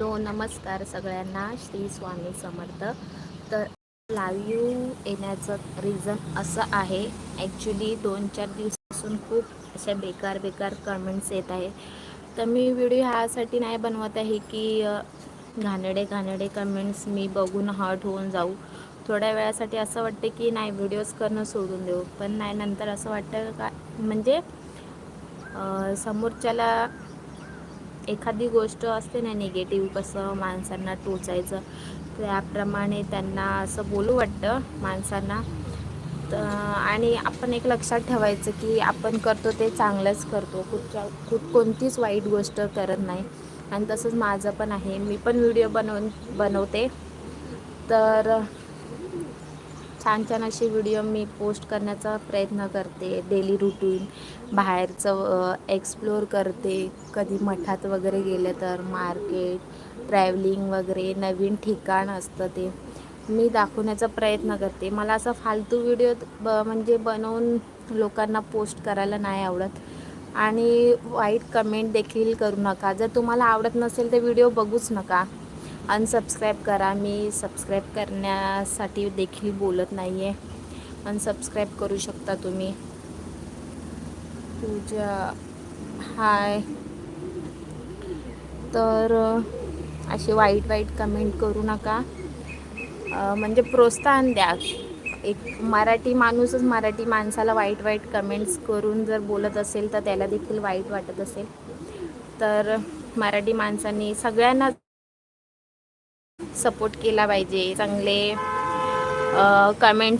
Hello नमस्कार सगळ्यांना श्री स्वामी समर्थ. तर लाईव्ह येण्याचं रिझन असं आहे. ॲक्च्युली दोन चार दिवसापासून खूप अशा बेकार बेकार कमेंट्स येत आहे तर मी व्हिडिओ ह्यासाठी नाही बनवत आहे की घाणेडे घाणेडे कमेंट्स मी बघून हर्ट होऊन जाऊ. थोड्या वेळासाठी असं वाटते की नाही व्हिडिओज करणं सोडून देऊ. पण नाही नंतर असं वाटतं का म्हणजे समोरच्याला एखादी गोष्ट असते ना निगेटिव्ह कसं माणसांना टोचायचं त्याप्रमाणे त्यांना असं बोलू वाटतं माणसांना. तर आणि आपण एक लक्षात ठेवायचं की आपण करतो ते चांगलंच करतो. कुठच्या कुठ कोणतीच वाईट गोष्ट करत नाही. आणि तसंच माझं पण आहे. मी पण व्हिडिओ बनवून बनवते. तर छान छान असे व्हिडिओ मी पोस्ट करण्याचा प्रयत्न करते. डेली रुटीन बाहेरचं एक्सप्लोअर करते. कधी मठात वगैरे गेले तर मार्केट ट्रॅव्हलिंग वगैरे नवीन ठिकाण असतं ते. मी दाखवण्याचा प्रयत्न करते. मला असं फालतू व्हिडिओ ब म्हणजे बनवून लोकांना पोस्ट करायला नाही आवडत. आणि वाईट कमेंट देखील करू नका. जर तुम्हाला आवडत नसेल तर व्हिडिओ बघूच नका. अनसबस्क्राईब करा. मी सबस्क्राईब करण्यासाठी देखील बोलत नाही आहे अनसबस्क्राईब करू शकता तुम्ही. पूजा हाय तर असे वाईट वाईट कमेंट करू नका. म्हणजे प्रोत्साहन द्या. एक मराठी माणूसच मराठी माणसाला वाईट वाईट कमेंट्स करून जर बोलत असेल तर त्याला देखील वाईट वाटत असेल. तर मराठी माणसांनी सगळ्यांना सपोर्ट केला पाहिजे चांगले कमेंट